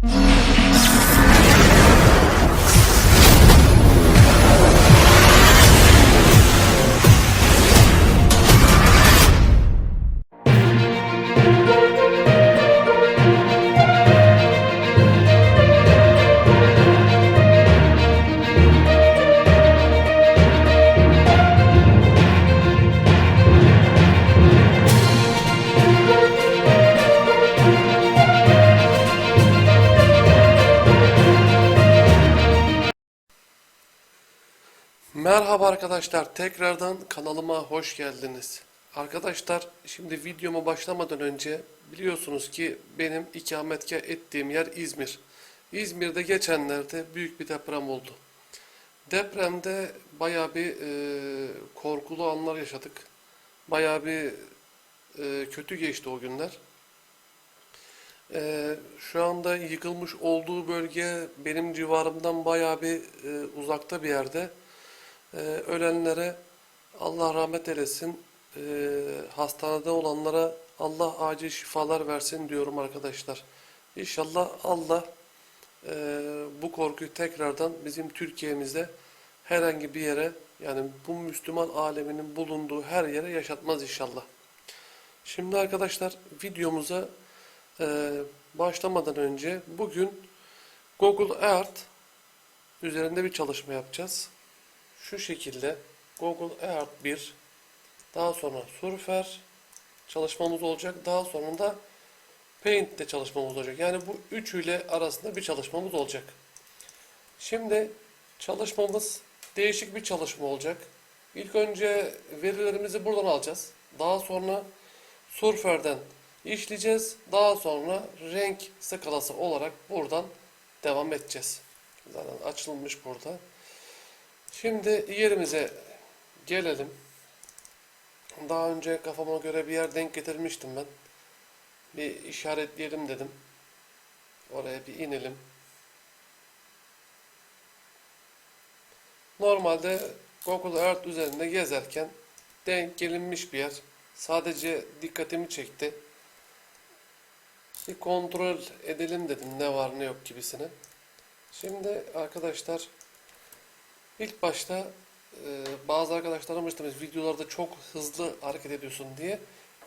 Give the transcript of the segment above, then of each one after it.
Mm-hmm. Arkadaşlar, tekrardan kanalıma hoş geldiniz. Arkadaşlar, şimdi videoma başlamadan önce biliyorsunuz ki benim ikametgah ettiğim yer İzmir. İzmir'de geçenlerde büyük bir deprem oldu. Depremde bayağı bir e, korkulu anlar yaşadık. Bayağı bir e, kötü geçti o günler. E, şu anda yıkılmış olduğu bölge benim civarımdan bayağı bir e, uzakta bir yerde. Ee, ölenlere Allah rahmet eylesin. Ee, hastanede olanlara Allah acil şifalar versin diyorum arkadaşlar. İnşallah Allah e, bu korkuyu tekrardan bizim Türkiye'mizde herhangi bir yere yani bu Müslüman aleminin bulunduğu her yere yaşatmaz inşallah. Şimdi arkadaşlar videomuza e, başlamadan önce bugün Google Earth üzerinde bir çalışma yapacağız şu şekilde Google Earth 1 daha sonra Surfer çalışmamız olacak. Daha sonra da Paint'te çalışmamız olacak. Yani bu üçüyle arasında bir çalışmamız olacak. Şimdi çalışmamız değişik bir çalışma olacak. İlk önce verilerimizi buradan alacağız. Daha sonra Surfer'den işleyeceğiz. Daha sonra renk skalası olarak buradan devam edeceğiz. Zaten açılmış burada. Şimdi yerimize gelelim. Daha önce kafama göre bir yer denk getirmiştim ben. Bir işaretleyelim dedim. Oraya bir inelim. Normalde Google Earth üzerinde gezerken denk gelinmiş bir yer. Sadece dikkatimi çekti. Bir kontrol edelim dedim ne var ne yok gibisine. Şimdi arkadaşlar İlk başta e, bazı arkadaşlarım işte videolarda çok hızlı hareket ediyorsun diye.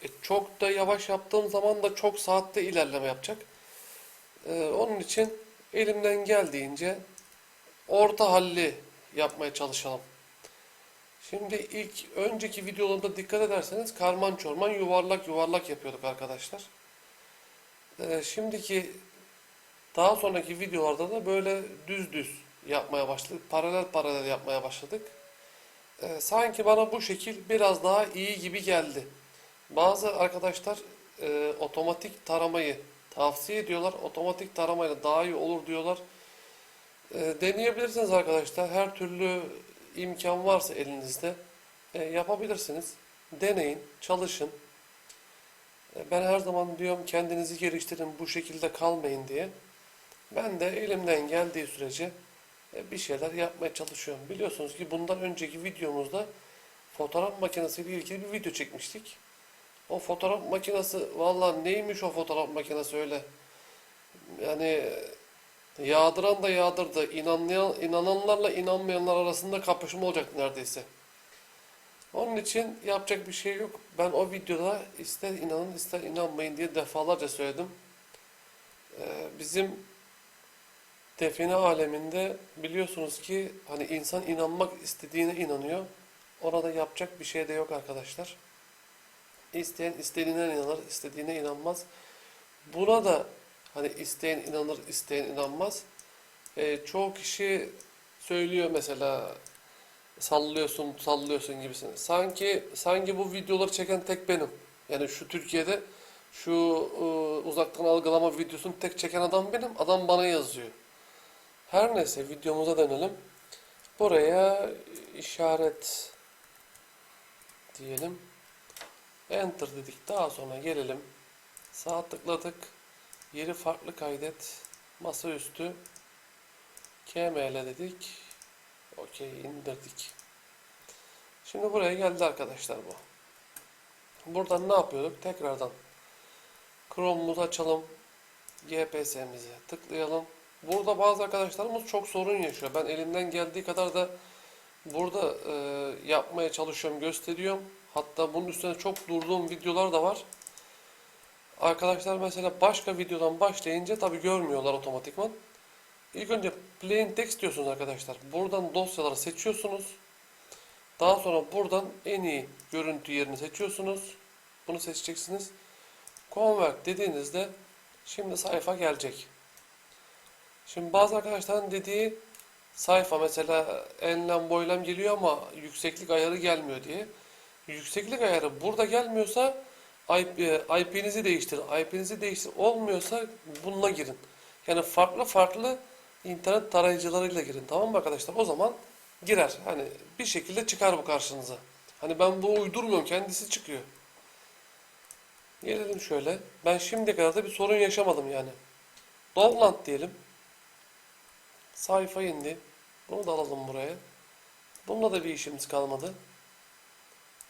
E, çok da yavaş yaptığım zaman da çok saatte ilerleme yapacak. E, onun için elimden geldiğince orta halli yapmaya çalışalım. Şimdi ilk önceki videolarımda dikkat ederseniz karman çorman yuvarlak yuvarlak yapıyorduk arkadaşlar. E, şimdiki daha sonraki videolarda da böyle düz düz yapmaya başladık. Paralel paralel yapmaya başladık. Ee, sanki bana bu şekil biraz daha iyi gibi geldi. Bazı arkadaşlar e, otomatik taramayı tavsiye ediyorlar. Otomatik taramayla daha iyi olur diyorlar. E, deneyebilirsiniz arkadaşlar. Her türlü imkan varsa elinizde e, yapabilirsiniz. Deneyin, çalışın. E, ben her zaman diyorum kendinizi geliştirin, bu şekilde kalmayın diye. Ben de elimden geldiği sürece e, bir şeyler yapmaya çalışıyorum. Biliyorsunuz ki bundan önceki videomuzda fotoğraf makinesiyle ilgili bir video çekmiştik. O fotoğraf makinesi valla neymiş o fotoğraf makinesi öyle. Yani yağdıran da yağdırdı. İnanlayan, inananlarla inanmayanlar arasında kapışma olacak neredeyse. Onun için yapacak bir şey yok. Ben o videoda ister inanın ister inanmayın diye defalarca söyledim. Ee, bizim define aleminde biliyorsunuz ki hani insan inanmak istediğine inanıyor. Orada yapacak bir şey de yok arkadaşlar. İsteyen istediğine inanır, istediğine inanmaz. Buna da hani isteyen inanır, isteyen inanmaz. E, çoğu kişi söylüyor mesela sallıyorsun, sallıyorsun gibisini. Sanki sanki bu videoları çeken tek benim. Yani şu Türkiye'de şu e, uzaktan algılama videosunu tek çeken adam benim. Adam bana yazıyor. Her neyse videomuza dönelim. Buraya işaret diyelim. Enter dedik. Daha sonra gelelim. Sağ tıkladık. Yeri farklı kaydet. Masaüstü. KML dedik. Okey indirdik. Şimdi buraya geldi arkadaşlar bu. Buradan ne yapıyorduk? Tekrardan Chrome'umuzu açalım. GPS'mize tıklayalım. Burada bazı arkadaşlarımız çok sorun yaşıyor. Ben elimden geldiği kadar da burada e, yapmaya çalışıyorum, gösteriyorum. Hatta bunun üstüne çok durduğum videolar da var. Arkadaşlar mesela başka videodan başlayınca tabi görmüyorlar otomatikman. İlk önce plain text diyorsunuz arkadaşlar. Buradan dosyaları seçiyorsunuz. Daha sonra buradan en iyi görüntü yerini seçiyorsunuz. Bunu seçeceksiniz. Convert dediğinizde şimdi sayfa gelecek. Şimdi bazı arkadaşların dediği sayfa mesela enlem boylam geliyor ama yükseklik ayarı gelmiyor diye. Yükseklik ayarı burada gelmiyorsa IP, IP'nizi değiştirin. IP'nizi değiştir olmuyorsa bununla girin. Yani farklı farklı internet tarayıcılarıyla girin. Tamam mı arkadaşlar? O zaman girer. Hani bir şekilde çıkar bu karşınıza. Hani ben bu uydurmuyorum. Kendisi çıkıyor. Gelelim şöyle. Ben şimdiye kadar da bir sorun yaşamadım yani. Download diyelim. Sayfa indi. Bunu da alalım buraya. Bununla da bir işimiz kalmadı.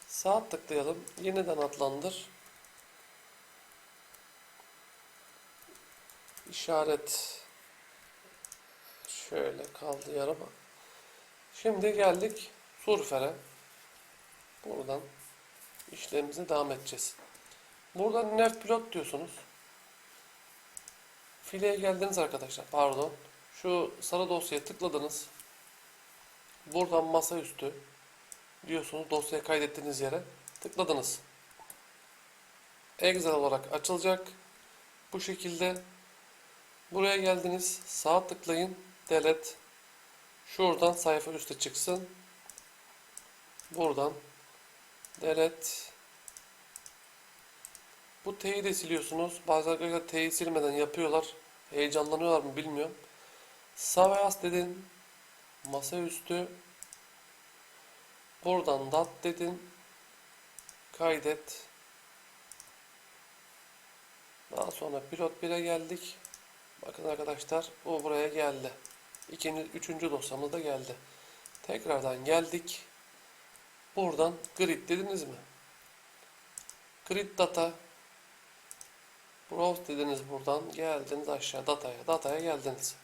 Sağ tıklayalım. Yeniden adlandır. İşaret şöyle kaldı yarıma. Şimdi geldik Surfer'e. Buradan işlemimize devam edeceğiz. Buradan Nav Pilot diyorsunuz. Fileye geldiniz arkadaşlar. Pardon. Şu sarı dosyaya tıkladınız. Buradan masaüstü diyorsunuz dosyayı kaydettiğiniz yere tıkladınız. Excel olarak açılacak. Bu şekilde buraya geldiniz. Sağ tıklayın. Delete. Şuradan sayfa üste çıksın. Buradan delete. Bu T'yi de siliyorsunuz. Bazı arkadaşlar T'yi silmeden yapıyorlar. Heyecanlanıyorlar mı bilmiyorum. Sağ ve as dedin. Masaüstü. Buradan dat dedin. Kaydet. Daha sonra pilot 1'e geldik. Bakın arkadaşlar bu buraya geldi. İkinci, üçüncü dosyamız da geldi. Tekrardan geldik. Buradan grid dediniz mi? Grid data. Browse dediniz buradan. Geldiniz aşağı dataya. Dataya geldiniz.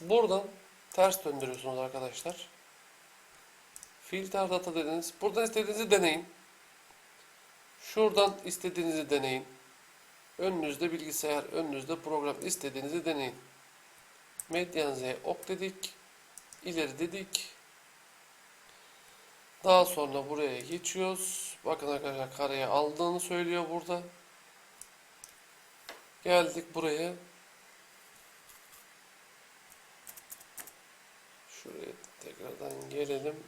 Buradan ters döndürüyorsunuz arkadaşlar. Filter data dediniz. Buradan istediğinizi deneyin. Şuradan istediğinizi deneyin. Önünüzde bilgisayar, önünüzde program istediğinizi deneyin. Medyan Z ok dedik. İleri dedik. Daha sonra buraya geçiyoruz. Bakın arkadaşlar kareye aldığını söylüyor burada. Geldik buraya. Şuraya tekrardan gelelim.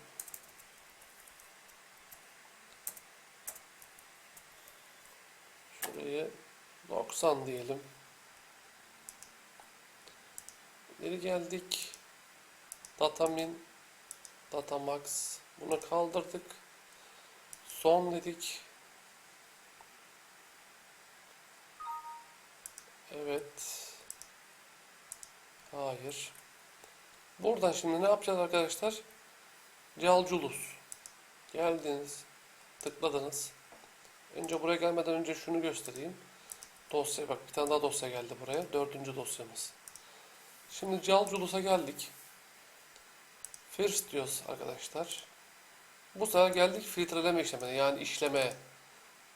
Şuraya 90 diyelim. Geri geldik. Datamin, Datamax. Bunu kaldırdık. Son dedik. Evet. Hayır. Buradan şimdi ne yapacağız arkadaşlar? Calculus. Geldiniz. Tıkladınız. Önce buraya gelmeden önce şunu göstereyim. Dosya bak bir tane daha dosya geldi buraya. Dördüncü dosyamız. Şimdi Calculus'a geldik. First diyoruz arkadaşlar. Bu sefer geldik filtreleme işlemine yani işlemeye.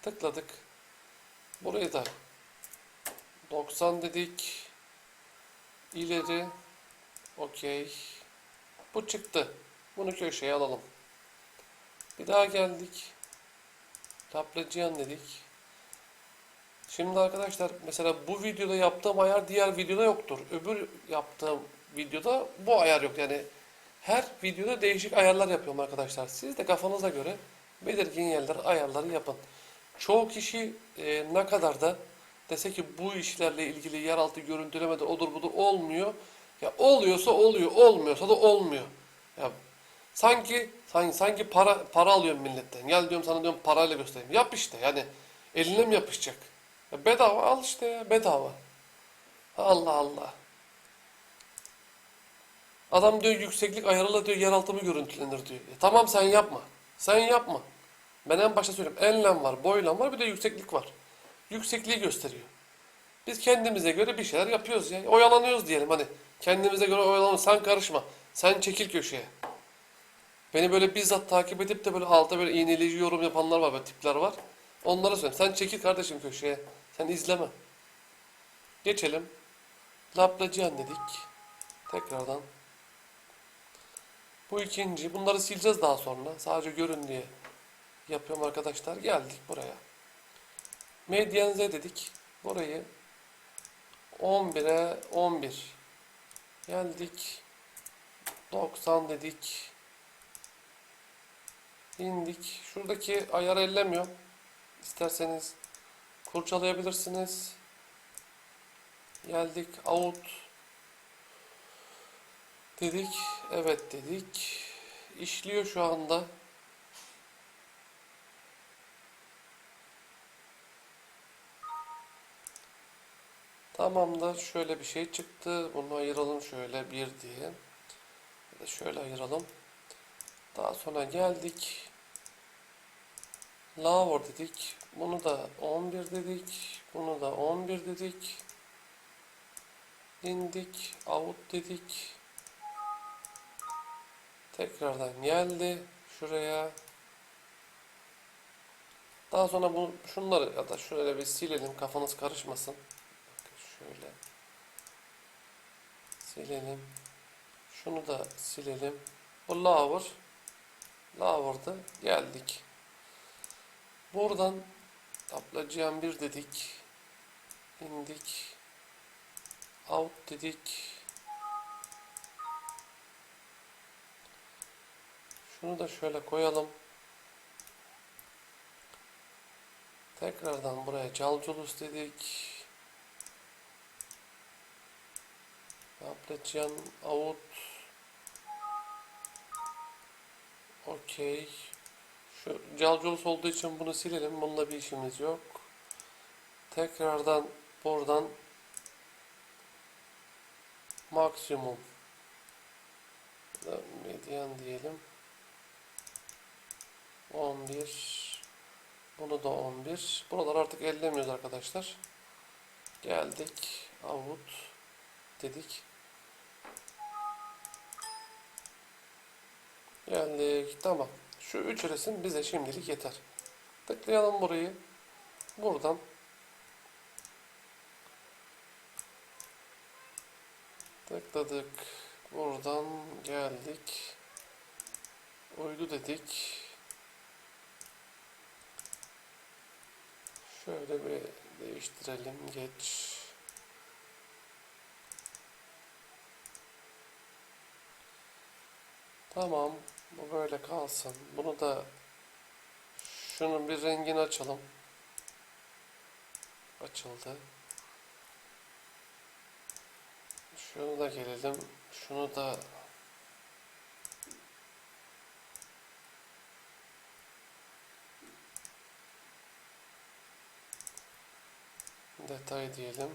Tıkladık. Burayı da 90 dedik. İleri. Okey. Bu çıktı. Bunu köşeye alalım. Bir daha geldik. Taplacıyan dedik. Şimdi arkadaşlar mesela bu videoda yaptığım ayar diğer videoda yoktur. Öbür yaptığım videoda bu ayar yok. Yani her videoda değişik ayarlar yapıyorum arkadaşlar. Siz de kafanıza göre belirgin yerler ayarları yapın. Çoğu kişi e, ne kadar da dese ki bu işlerle ilgili yeraltı görüntülemede odur budur olmuyor. Ya oluyorsa oluyor, olmuyorsa da olmuyor. Ya sanki sanki sanki para para alıyorum milletten. Gel diyorum sana diyorum parayla göstereyim. Yap işte yani eline mi yapışacak? Ya bedava al işte ya bedava. Allah Allah. Adam diyor yükseklik ayarıyla diyor yeraltımı görüntülenir diyor. E tamam sen yapma. Sen yapma. Ben en başta söyleyeyim. Enlem var, boylam var bir de yükseklik var. Yüksekliği gösteriyor. Biz kendimize göre bir şeyler yapıyoruz ya. Oyalanıyoruz diyelim hani. Kendimize göre oyalanıyoruz. Sen karışma. Sen çekil köşeye. Beni böyle bizzat takip edip de böyle alta böyle iğneleyici yorum yapanlar var, böyle tipler var. Onlara söyleyeyim. Sen çekil kardeşim köşeye. Sen izleme. Geçelim. Laplacian dedik. Tekrardan. Bu ikinci. Bunları sileceğiz daha sonra. Sadece görün diye yapıyorum arkadaşlar. Geldik buraya. Medyan dedik. Burayı 11'e 11. Geldik. 90 dedik. İndik. Şuradaki ayarı ellemiyorum. İsterseniz kurcalayabilirsiniz. Geldik. Out. Dedik. Evet dedik. İşliyor şu anda. Tamamdır. Şöyle bir şey çıktı. Bunu ayıralım şöyle bir diye. Ya da şöyle ayıralım. Daha sonra geldik. Lower dedik. Bunu da 11 dedik. Bunu da 11 dedik. İndik. Out dedik. Tekrardan geldi. Şuraya. Daha sonra bu şunları ya da şöyle bir silelim kafanız karışmasın. Şöyle silelim. Şunu da silelim. Bu lower. Lower'da geldik. Buradan ablacığım bir dedik. indik. Out dedik. Şunu da şöyle koyalım. Tekrardan buraya calculus dedik. Appletçiyan out. Okey. Şu calculus olduğu için bunu silelim. Bununla bir işimiz yok. Tekrardan buradan maksimum median diyelim. 11 bunu da 11. Buralar artık ellemiyoruz arkadaşlar. Geldik. Out dedik. Geldik. Tamam. Şu üç resim bize şimdilik yeter. Tıklayalım burayı. Buradan tıkladık. Buradan geldik. Uydu dedik. Şöyle bir değiştirelim. Geç. Tamam. Bu böyle kalsın. Bunu da şunun bir rengini açalım. Açıldı. Şunu da gelelim. Şunu da detay diyelim.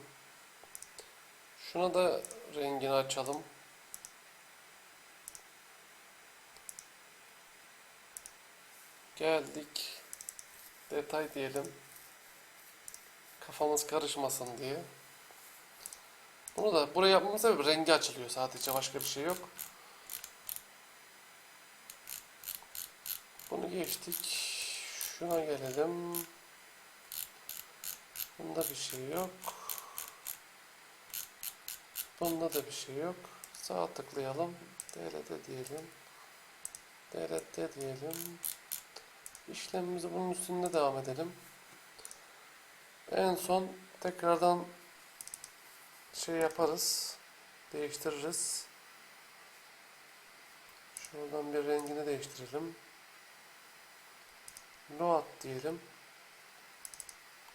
Şuna da rengini açalım. Geldik. Detay diyelim. Kafamız karışmasın diye. Bunu da buraya yapmamın sebebi rengi açılıyor sadece başka bir şey yok. Bunu geçtik. Şuna gelelim. Bunda bir şey yok. Bunda da bir şey yok. Sağ tıklayalım. DLT diyelim. DLT diyelim. İşlemimizi bunun üstünde devam edelim. En son tekrardan şey yaparız. Değiştiririz. Şuradan bir rengini değiştirelim. Load diyelim.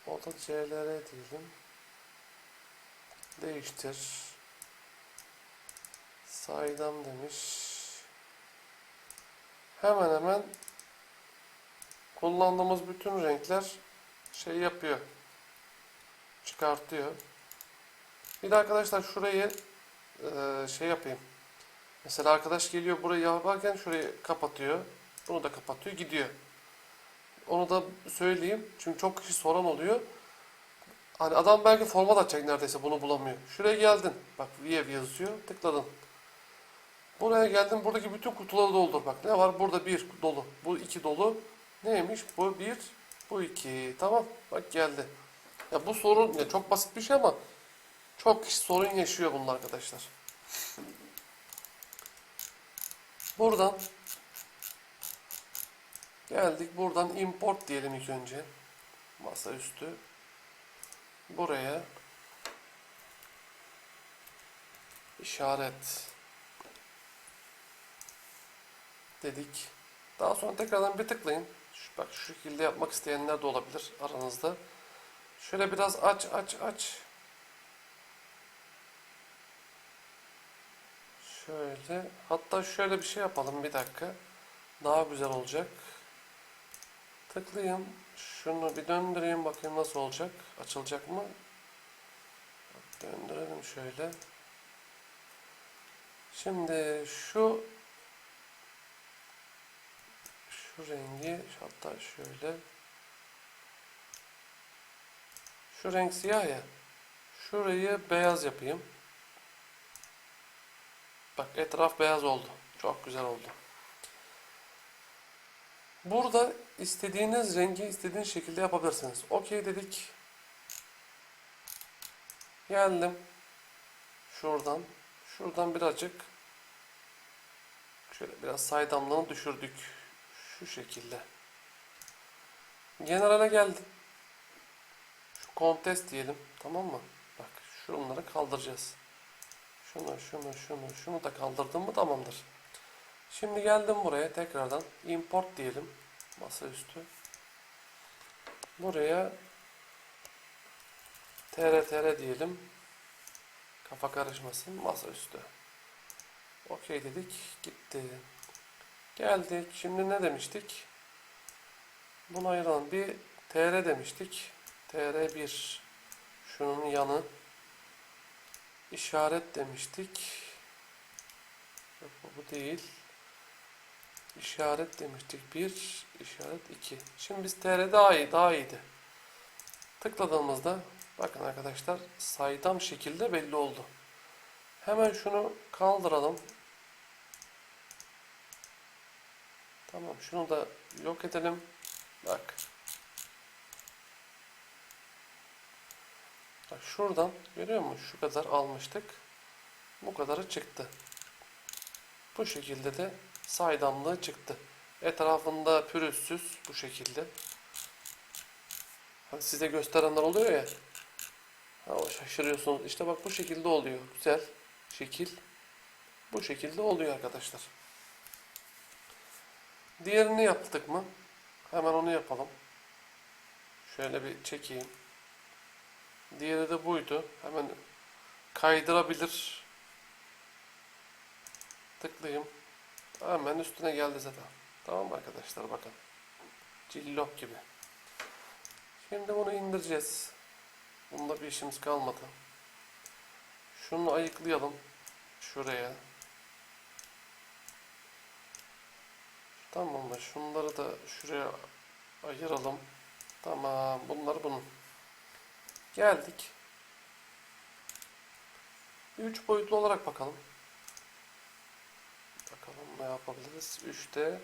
O da CLR diyelim. Değiştir. Saydam demiş. Hemen hemen kullandığımız bütün renkler şey yapıyor. Çıkartıyor. Bir de arkadaşlar şurayı eee, şey yapayım. Mesela arkadaş geliyor burayı yaparken şurayı kapatıyor. Bunu da kapatıyor gidiyor. Onu da söyleyeyim. Çünkü çok kişi soran oluyor. Hani adam belki format atacak neredeyse bunu bulamıyor. Şuraya geldin. Bak view yazıyor. Tıkladın. Buraya geldin. Buradaki bütün kutuları doldur. Bak ne var? Burada bir dolu. Bu iki dolu. Neymiş? Bu bir. Bu iki. Tamam. Bak geldi. Ya bu sorun ya çok basit bir şey ama çok kişi sorun yaşıyor bunun arkadaşlar. Buradan geldik. Buradan import diyelim ilk önce. Masaüstü. Buraya işaret dedik. Daha sonra tekrardan bir tıklayın. Bak şu şekilde yapmak isteyenler de olabilir aranızda. Şöyle biraz aç aç aç. Şöyle hatta şöyle bir şey yapalım bir dakika. Daha güzel olacak. Tıklayayım. Şunu bir döndüreyim bakayım nasıl olacak. Açılacak mı? Döndürelim şöyle. Şimdi şu şu rengi hatta şöyle şu renk siyah ya. Şurayı beyaz yapayım. Bak etraf beyaz oldu. Çok güzel oldu. Burada istediğiniz rengi istediğiniz şekilde yapabilirsiniz. Okey dedik. Geldim. Şuradan. Şuradan birazcık şöyle biraz saydamlığını düşürdük. Şu şekilde. Generale geldim. Şu kontest diyelim. Tamam mı? Bak şunları kaldıracağız. Şunu, şunu, şunu, şunu da kaldırdım mı tamamdır. Şimdi geldim buraya tekrardan import diyelim masaüstü. Buraya tr diyelim. Kafa karışmasın masaüstü. Okey dedik gitti. Geldik. Şimdi ne demiştik? Bunu ayıralım. Bir tr demiştik. tr1 şunun yanı işaret demiştik. Yok bu, değil. İşaret demiştik. Bir, işaret iki. Şimdi biz TR daha iyi, daha iyiydi. Tıkladığımızda bakın arkadaşlar saydam şekilde belli oldu. Hemen şunu kaldıralım. Tamam şunu da yok edelim. Bak. Bak şuradan görüyor musun? Şu kadar almıştık. Bu kadarı çıktı. Bu şekilde de saydamlığı çıktı. Etrafında pürüzsüz bu şekilde. Hani size gösterenler oluyor ya. Ha, şaşırıyorsunuz. İşte bak bu şekilde oluyor. Güzel şekil. Bu şekilde oluyor arkadaşlar. Diğerini yaptık mı? Hemen onu yapalım. Şöyle bir çekeyim. Diğeri de buydu. Hemen kaydırabilir. Tıklayayım. Hemen üstüne geldi zaten. Tamam mı arkadaşlar bakın. Cillop gibi. Şimdi bunu indireceğiz. Bunda bir işimiz kalmadı. Şunu ayıklayalım. Şuraya. Tamam mı? Şunları da şuraya ayıralım. Tamam. Bunlar bunun. Geldik. Üç boyutlu olarak bakalım. Bakalım ne yapabiliriz. 3'te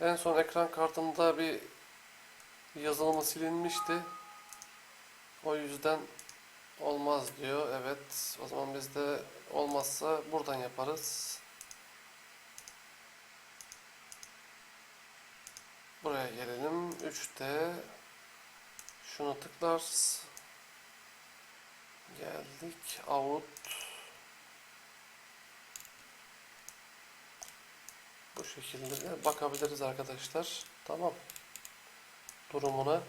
en son ekran kartında bir yazılımı silinmişti. O yüzden olmaz diyor. Evet. O zaman biz de olmazsa buradan yaparız. Buraya gelelim. 3'te şunu tıklarız. Geldik. Out. Bu şekilde de bakabiliriz arkadaşlar. Tamam. Durumuna.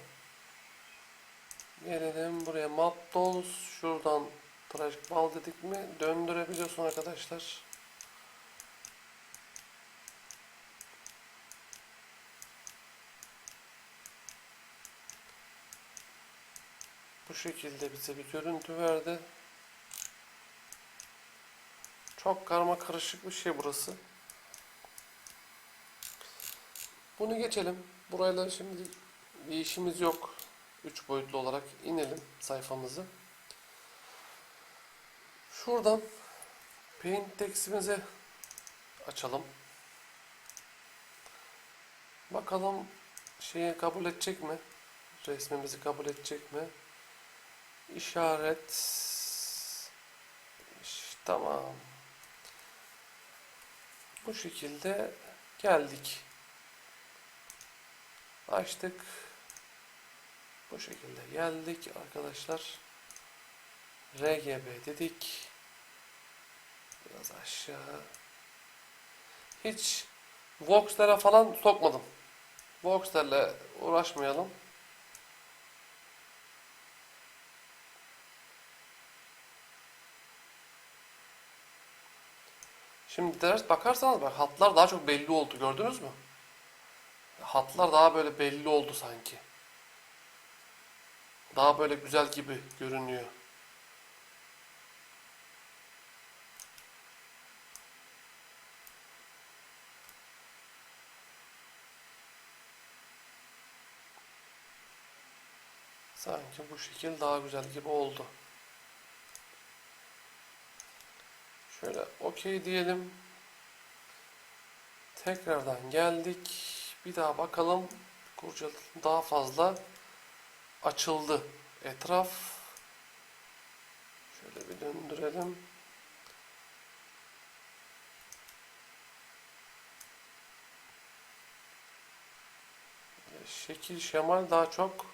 Gelelim buraya map dolls. Şuradan tıraş bal dedik mi döndürebiliyorsun arkadaşlar. Şekilde bize bir görüntü verdi. Çok karma karışık bir şey burası. Bunu geçelim. Burayla şimdi bir işimiz yok. 3 boyutlu olarak inelim sayfamızı. Şuradan Paint text'imizi açalım. Bakalım şeyi kabul edecek mi? Resmimizi kabul edecek mi? İşaret. İş- Tamam. Bu şekilde geldik. Açtık. Bu şekilde geldik arkadaşlar. RGB dedik. Biraz aşağı. Hiç Vox'lere falan sokmadım. Vox'lerle uğraşmayalım. Şimdi ders bakarsanız bak hatlar daha çok belli oldu gördünüz mü? Hatlar daha böyle belli oldu sanki. Daha böyle güzel gibi görünüyor. Sanki bu şekil daha güzel gibi oldu. Şöyle okey diyelim. Tekrardan geldik. Bir daha bakalım. Kurcalı daha fazla açıldı etraf. Şöyle bir döndürelim. Şekil şemal daha çok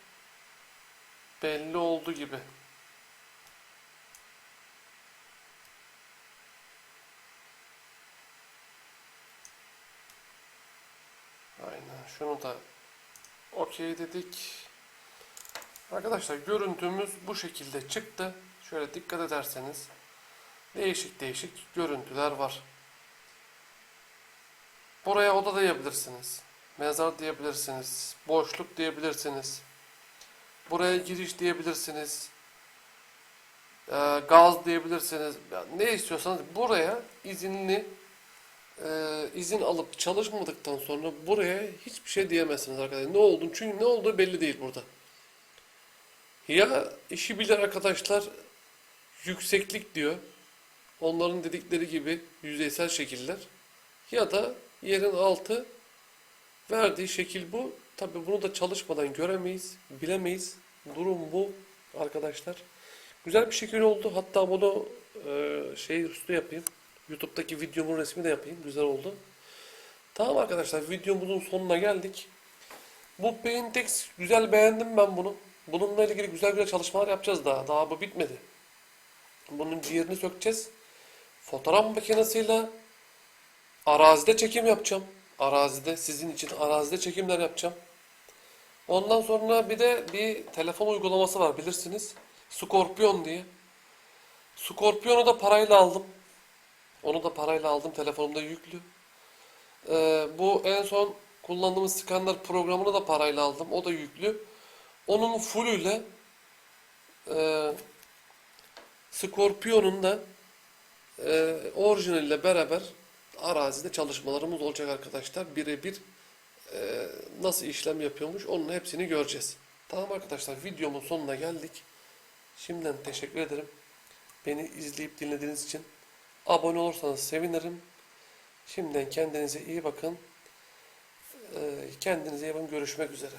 belli oldu gibi. Şunu da okey dedik. Arkadaşlar görüntümüz bu şekilde çıktı. Şöyle dikkat ederseniz değişik değişik görüntüler var. Buraya oda diyebilirsiniz. Mezar diyebilirsiniz. Boşluk diyebilirsiniz. Buraya giriş diyebilirsiniz. Ee, gaz diyebilirsiniz. Ne istiyorsanız buraya izinli e, izin alıp çalışmadıktan sonra buraya hiçbir şey diyemezsiniz arkadaşlar. Ne oldu? Çünkü ne olduğu belli değil burada. Ya işi bilir arkadaşlar yükseklik diyor. Onların dedikleri gibi yüzeysel şekiller. Ya da yerin altı verdiği şekil bu. Tabi bunu da çalışmadan göremeyiz, bilemeyiz. Durum bu arkadaşlar. Güzel bir şekil oldu. Hatta bunu e, şey üstü yapayım. YouTube'daki videomun resmi de yapayım. Güzel oldu. Tamam arkadaşlar videomuzun sonuna geldik. Bu Paintex güzel beğendim ben bunu. Bununla ilgili güzel güzel çalışmalar yapacağız daha. Daha bu bitmedi. Bunun ciğerini sökeceğiz. Fotoğraf makinesiyle arazide çekim yapacağım. Arazide sizin için arazide çekimler yapacağım. Ondan sonra bir de bir telefon uygulaması var bilirsiniz. Scorpion diye. Scorpion'u da parayla aldım. Onu da parayla aldım. Telefonumda yüklü. Ee, bu en son kullandığımız Scanner programını da parayla aldım. O da yüklü. Onun fullüyle e, Scorpion'un da e, orijinaliyle beraber arazide çalışmalarımız olacak arkadaşlar. Birebir e, nasıl işlem yapıyormuş onun hepsini göreceğiz. Tamam arkadaşlar videomun sonuna geldik. Şimdiden teşekkür ederim. Beni izleyip dinlediğiniz için. Abone olursanız sevinirim. Şimdiden kendinize iyi bakın. E, kendinize iyi bakın. Görüşmek üzere.